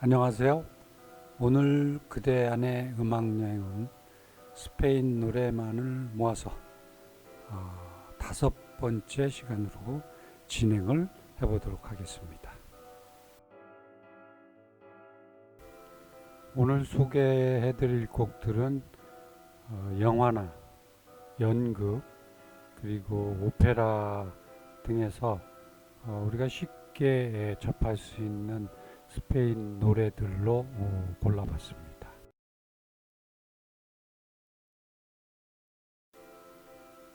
안녕하세요. 오늘 그대 안의 음악 여행은 스페인 노래만을 모아서 어, 다섯 번째 시간으로 진행을 해보도록 하겠습니다. 오늘 소개해드릴 곡들은 어, 영화나 연극 그리고 오페라 등에서 어, 우리가 쉽게 접할 수 있는 스페인 노래들로 어, 골라봤습니다.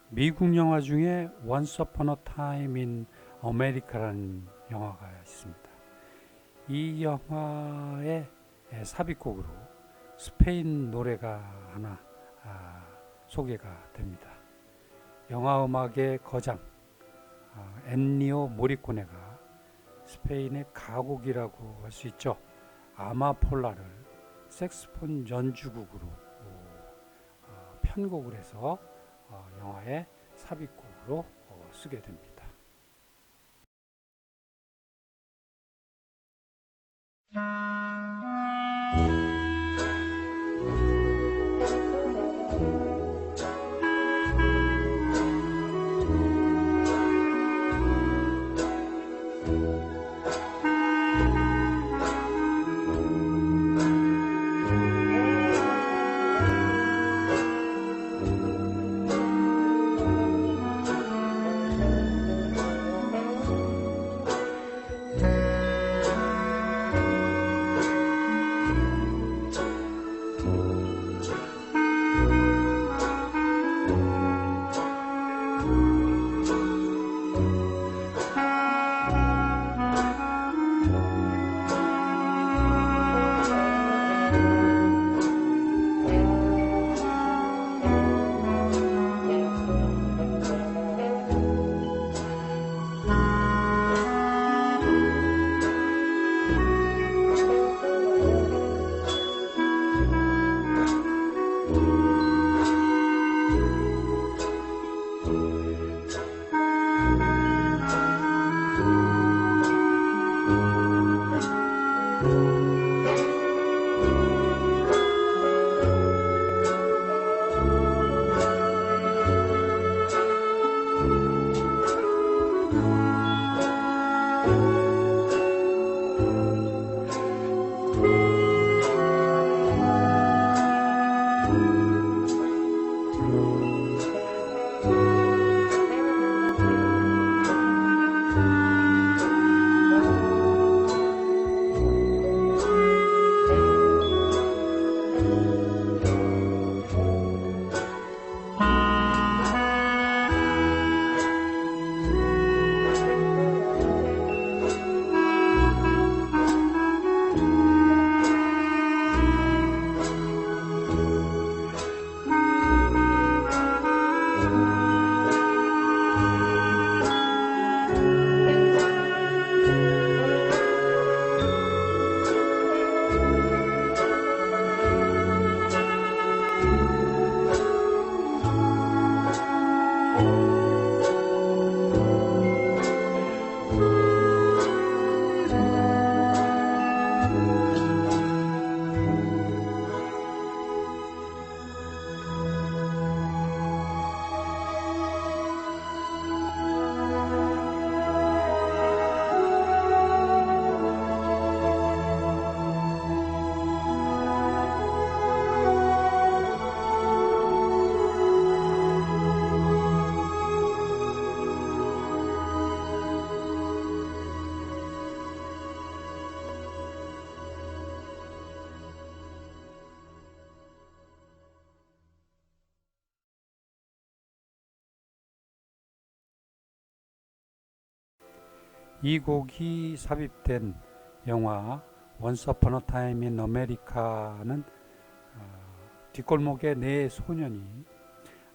미국 영화 중에 Once Upon a Time in America라는 영화가 있습니다. 이 영화의 삽입곡으로 스페인 노래가 하나 아, 소개가 됩니다. 영화 음악의 거장 아, 엔니오 모리코네가 스페인의 가곡이라고 할 수 있죠. 아마폴라를 색스폰 연주곡으로 어, 편곡을 해서 어, 영화의 삽입곡으로 어, 쓰게 됩니다. 이 곡이 삽입된 영화 a Time in America는 어, 뒷골목의 네 소년이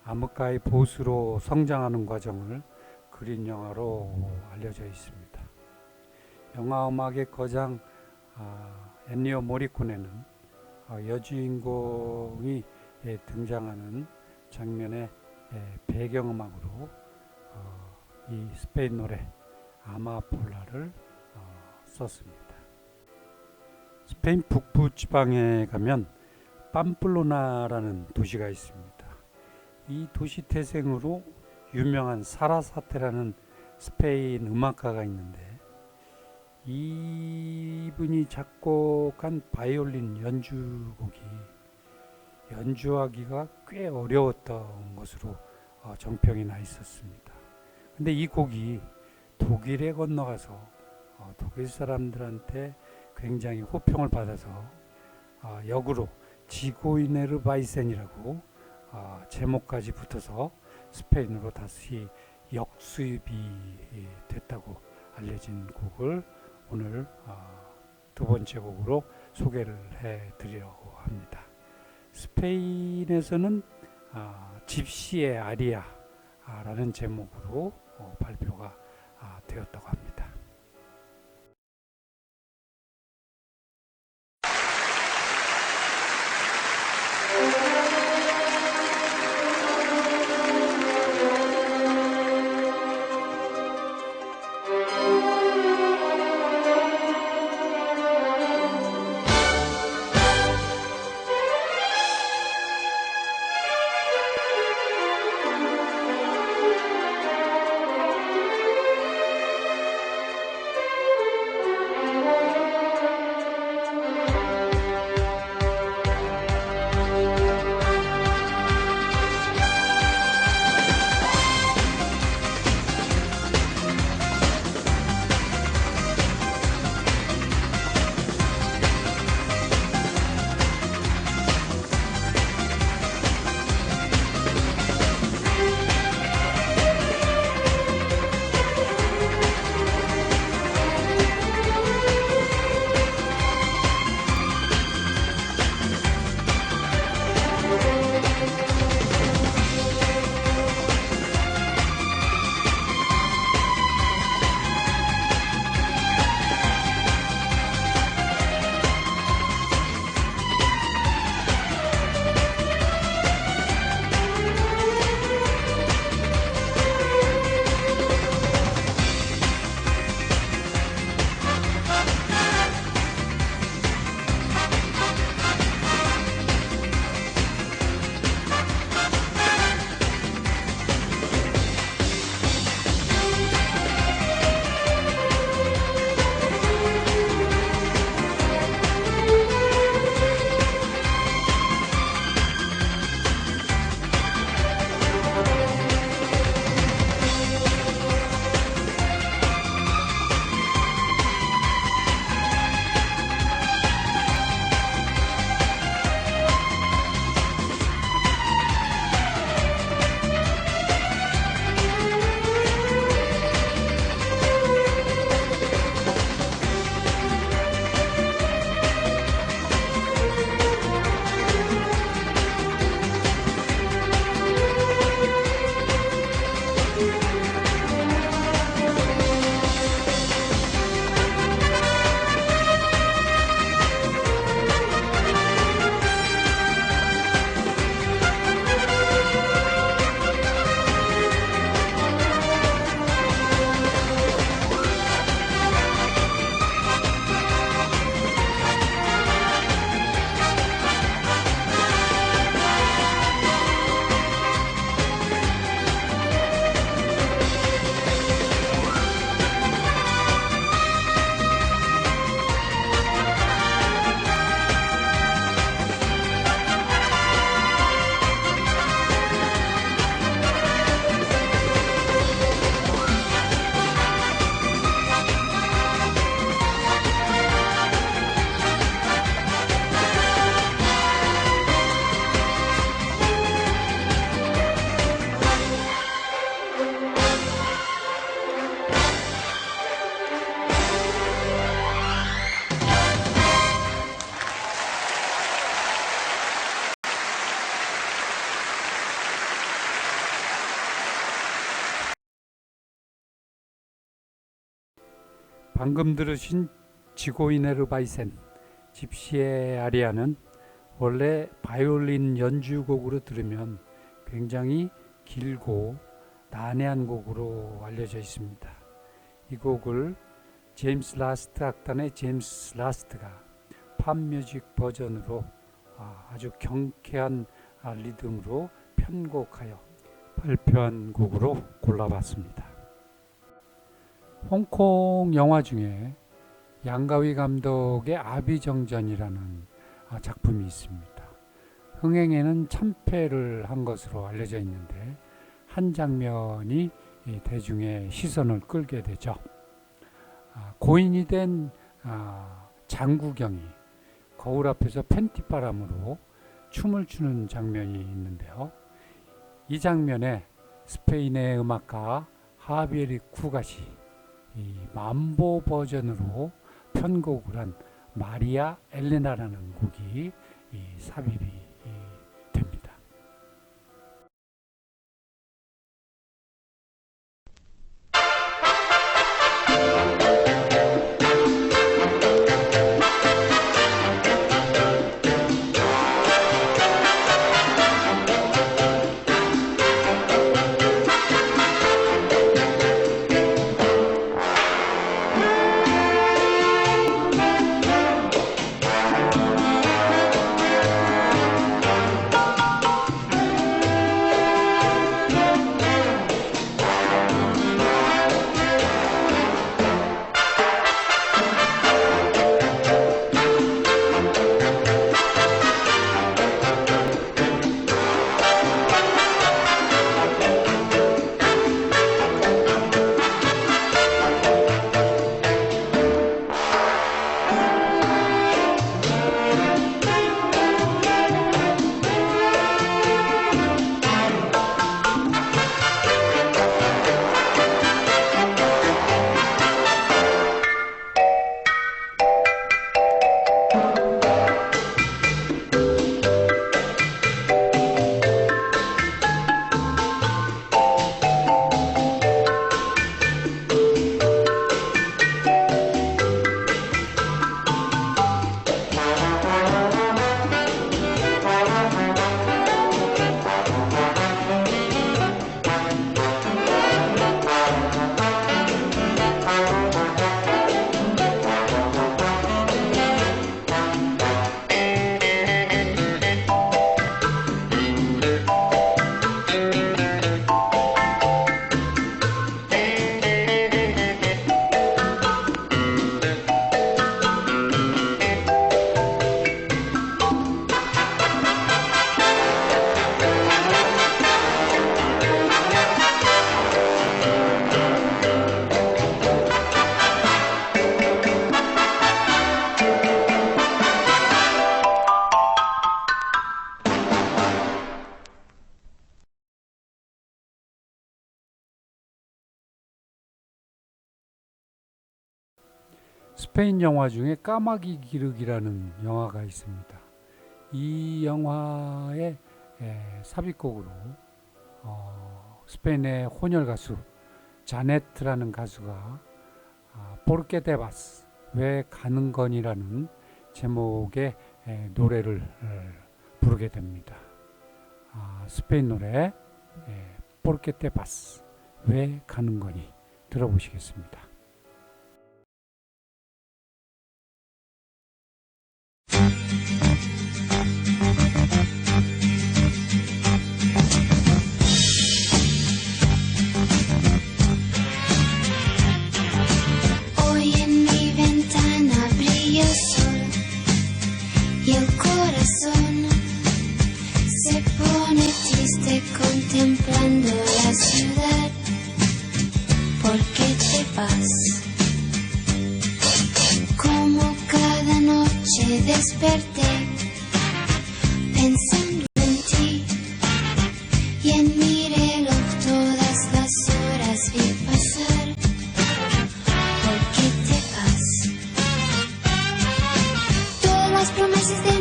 암흑가의 보스로 성장하는 과정을 그린 영화로 알려져 있습니다. 영화 음악의 거장 아, 엔니오 모리코네는 어, 여주인공이 예, 등장하는 장면의 예, 배경음악으로 어, 이 스페인 노래 아마폴라를 어, 썼습니다. 스페인 북부 지방에 가면 빰플로나라는 도시가 있습니다. 이 도시 태생으로 유명한 사라사테라는 스페인 음악가가 있는데 이분이 작곡한 바이올린 연주곡이 연주하기가 꽤 어려웠던 것으로 어, 정평이 나 있었습니다. 근데 이 곡이 독일에 건너가서 어, 독일 사람들한테 굉장히 호평을 받아서 어, 역으로 지고이네르 바이센이라고 어, 제목까지 붙어서 스페인으로 다시 역수입이 됐다고 알려진 곡을 오늘 어, 두 번째 곡으로 소개를 해드리려고 합니다. 스페인에서는 아, 집시의 아리아라는 제목으로 어, 발표가 아, 되었다고 합니다. 방금 들으신 지고이네르 바이센 집시의 아리아는 원래 바이올린 연주곡으로 들으면 굉장히 길고 난해한 곡으로 알려져 있습니다. 이 곡을 제임스 라스트 악단의 제임스 라스트가 팝뮤직 버전으로 아, 아주 경쾌한 아, 리듬으로 편곡하여 발표한 곡으로 골라봤습니다. 홍콩 영화 중에 양가위 감독의 아비정전이라는 아, 작품이 있습니다. 흥행에는 참패를 한 것으로 알려져 있는데 한 장면이 이 대중의 시선을 끌게 되죠. 아, 고인이 된 아, 장구경이 거울 앞에서 팬티바람으로 춤을 추는 장면이 있는데요. 이 장면에 스페인의 음악가 하비에리 쿠가시 이 만보 버전으로 편곡을 한 마리아 엘레나라는 곡이 이 삽입이 스페인 영화 중에 까마귀 기르기라는 영화가 있습니다. 이 영화의 에, 삽입곡으로 어, 스페인의 혼혈 가수 자네트라는 가수가 아, 포르케 데바스 왜 가는 건이라는 제목의 에, 노래를 에, 부르게 됩니다. 아, 스페인 노래 에, 포르케 데바스 왜 가는 거니 들어보시겠습니다.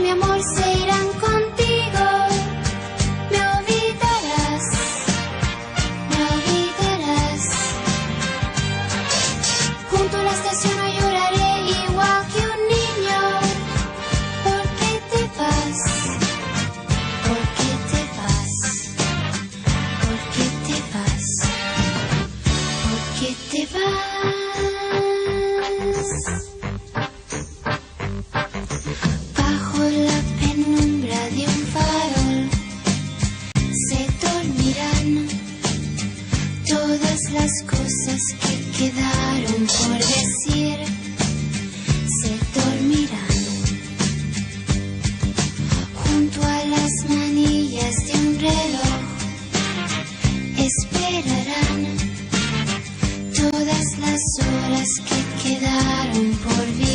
Mi amor se por you?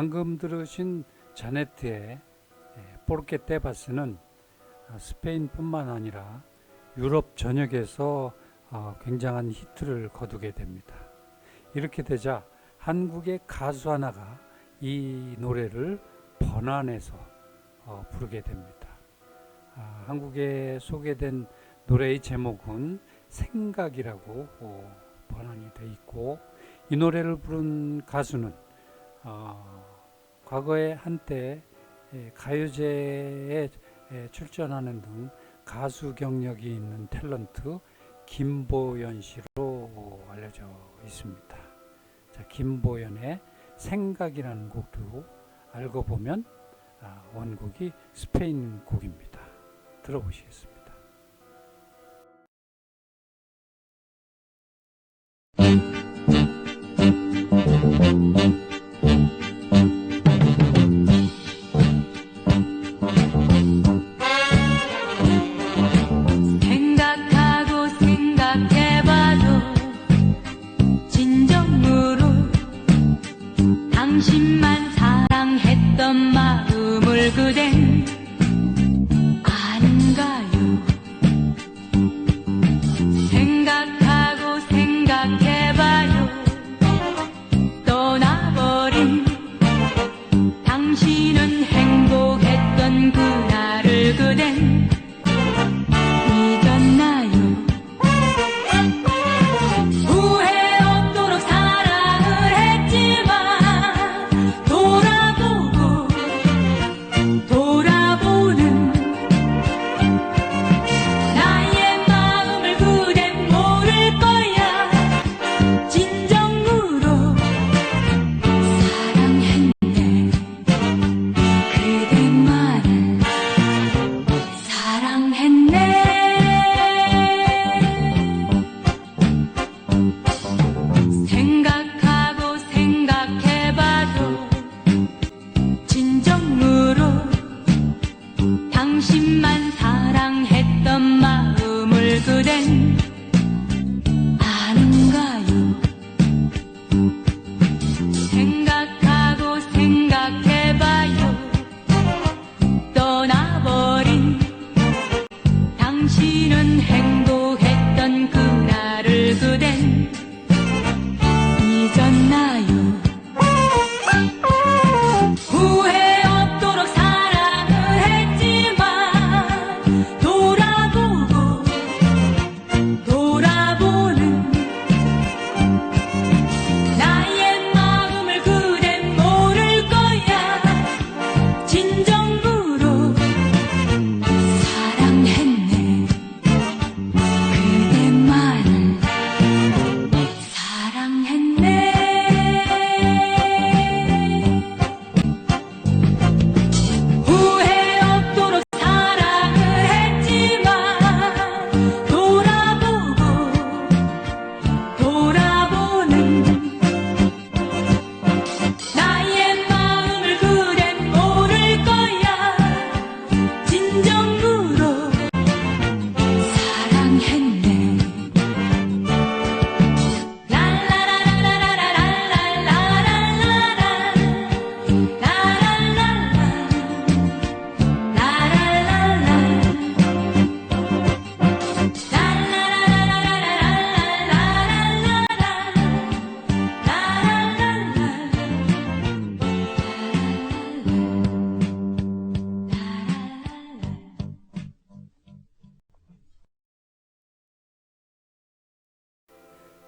방금 들으신 자네트의 폴케 테바스는 아, 스페인뿐만 아니라 유럽 전역에서 어, 굉장한 히트를 거두게 됩니다. 이렇게 되자 한국의 가수 하나가 이 노래를 번안해서 어, 부르게 됩니다. 아, 한국에 소개된 노래의 제목은 생각이라고 어, 번안이 돼 있고 이 노래를 부른 가수는 어, 과거에 한때 예, 가요제에 예, 출전하는 등 가수 경력이 있는 탤런트 김보연 씨로 알려져 있습니다. 자, 김보연의 생각이라는 곡도 알고 보면 아, 원곡이 스페인 곡입니다. 들어보시겠습니다.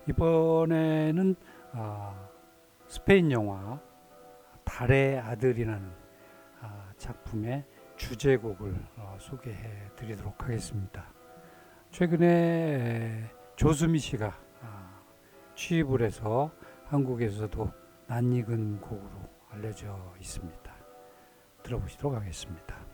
이번에는 어, 스페인 영화 달의 아들이라는 어, 작품의 주제곡을 어, 소개해 드리도록 하겠습니다. 최근에 조수미 씨가 어, 취입을 해서 한국에서도 낯익은 곡으로 알려져 있습니다. 들어보시도록 하겠습니다.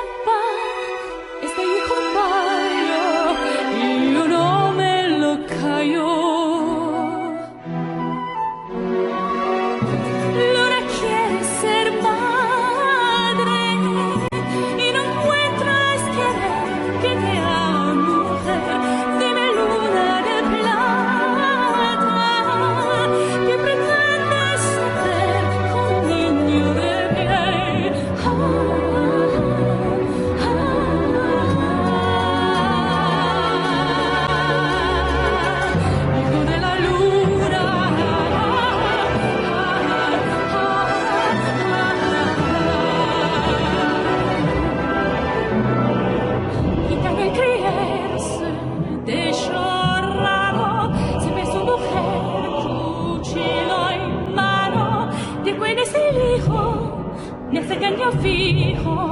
apa feet home.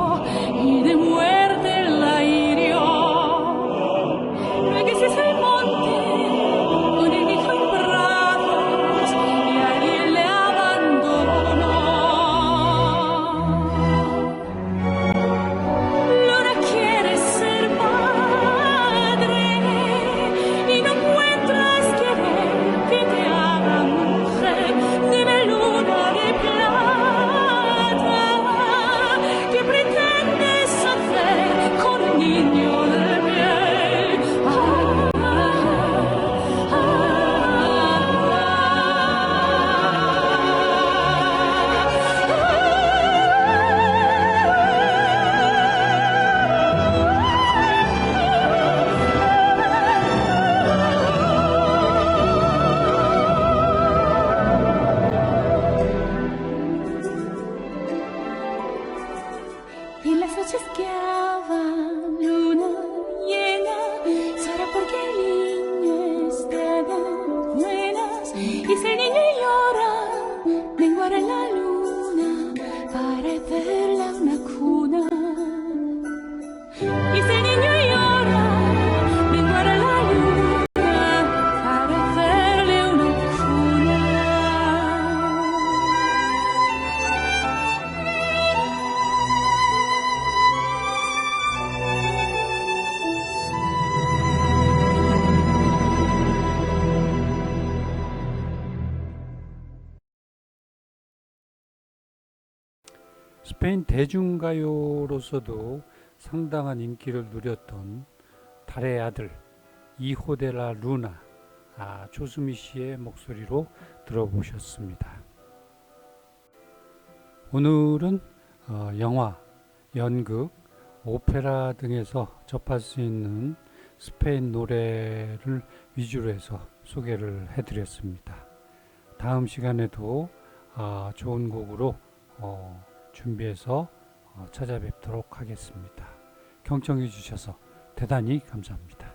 스페인 대중가요로서도 상당한 인기를 누렸던 달의 아들 이호데라 루나 아, 조수미 씨의 목소리로 들어보셨습니다. 오늘은 어, 영화, 연극, 오페라 등에서 접할 수 있는 스페인 노래를 위주로 해서 소개를 해드렸습니다. 다음 시간에도 아, 좋은 곡으로 어, 준비해서 어, 찾아뵙도록 하겠습니다. 경청해 주셔서 대단히 감사합니다.